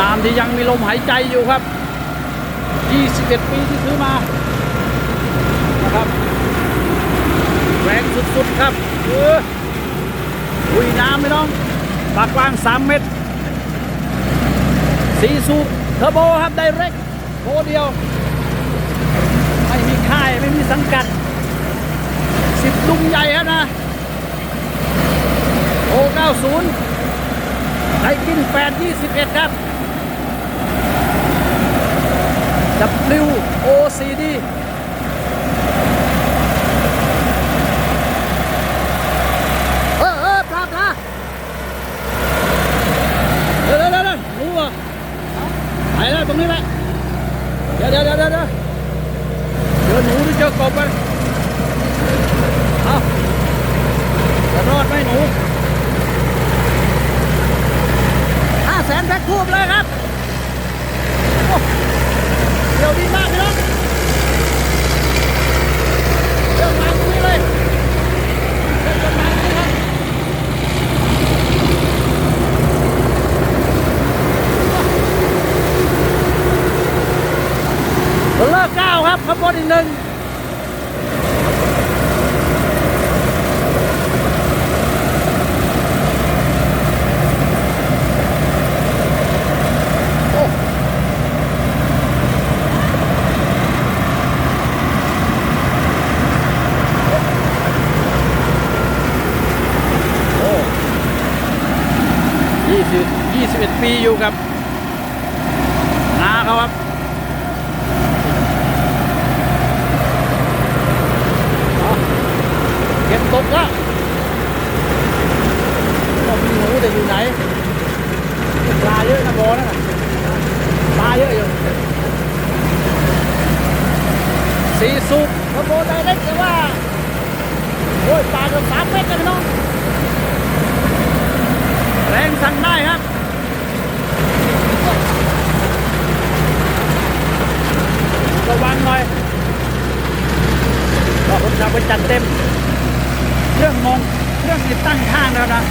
นามที่ยังมีลมหายใจอยู่ครับ 21 ปีที่ซื้อมานะครับแรงสุดๆครับเออลุยน้ำไม่น้องปากกว้าง 3 เมตรสีสูบเทอร์โบครับไดเรกโบเดียว ไม่มีค่าย ไม่มีสังกัด สิบลุงใหญ่ครับนะโอ90ไทยกิน8 21 ครับ WOCD เออเออปลาปลาเดี๋ยวเดี๋ยวเดี๋ยวรู้ป่ะไปแล้วตรงนี้แหละเดี๋ยวเดี๋ยวเดี๋ยวเดี๋ยวเดี๋ยวหนูหรือเจอกบไปเอาจะรอดไหมหนูห้าแสนแพ็คทูบเลยครับ เดี๋ยวดีมากพี่น้องเร็วมาตรงนี้เลยเรื่องมาตรงนี้ครับเลิกเก้าครับขบวนอีกหนึ่ง ยู่21 ปีอยู่ครับนาเขาครับเก็บตกแล้วผมรู้แต่อยู่ไหนปลาเยอะนะบอนะปลาเยอะอยู่สีสุกระโบนไดเล็กแต่ว่า โอ้ยปลาเกือบสามเมตรเลยน้อง รถเราไปจัดเต็ม เครื่องมองเครื่องติดตั้งข้างแล้วนะ